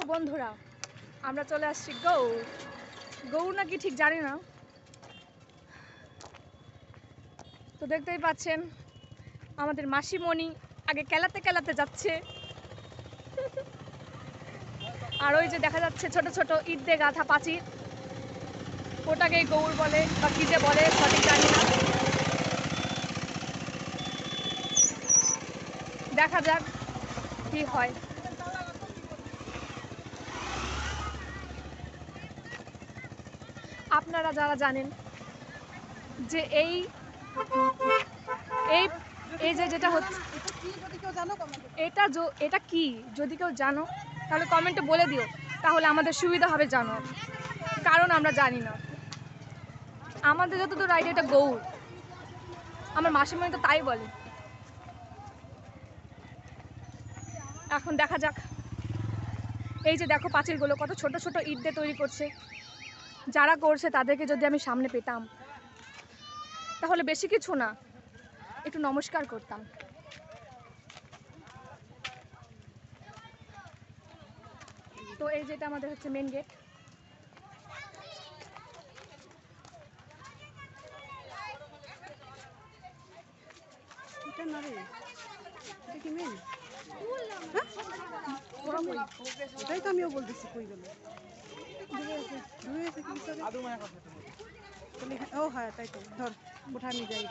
তো বন্ধুরা, আমরা চলে আসছি গৌর গৌর নাকি ঠিক জানি না। তো দেখতেই পাচ্ছেন, আমাদের মাসিমণি আগে কেলাতে কেলাতে যাচ্ছে। আর ওই যে দেখা যাচ্ছে ছোট ছোট ইট দিয়ে গাঁথা পাচির ওটাকেই গৌর বলে, বা কি যে বলে, সঠিক জানি না। দেখা যাক কি হয়। আপনারা যারা জানেন যে এই এই এই যে যেটা হচ্ছে, এটা এটা কি? যদি কেউ জানো, তাহলে কমেন্টে বলে দিও। তাহলে আমাদের সুবিধা হবে জানো কারণ আমরা জানি না। আমাদের যতদূর রাইড এটা গৌর। আমার মাসিমণি তো তাই বলে। এখন দেখা যাক। এই যে দেখো পাঁচিলগুলো, কত ছোট ছোট ইট দিয়ে তৈরি করছে। যারা করছে তাদেরকে যদি আমি সামনে পেতাম তাহলে বেশি কিছু না একটু নমস্কার করতাম। তো এই যেটা আমাদের হচ্ছে মেন গেট এটাই তো আমিও বলতেছি কই গেল? ও হ্যাঁ তাই তো ধর ওঠা নিয়ে যাই।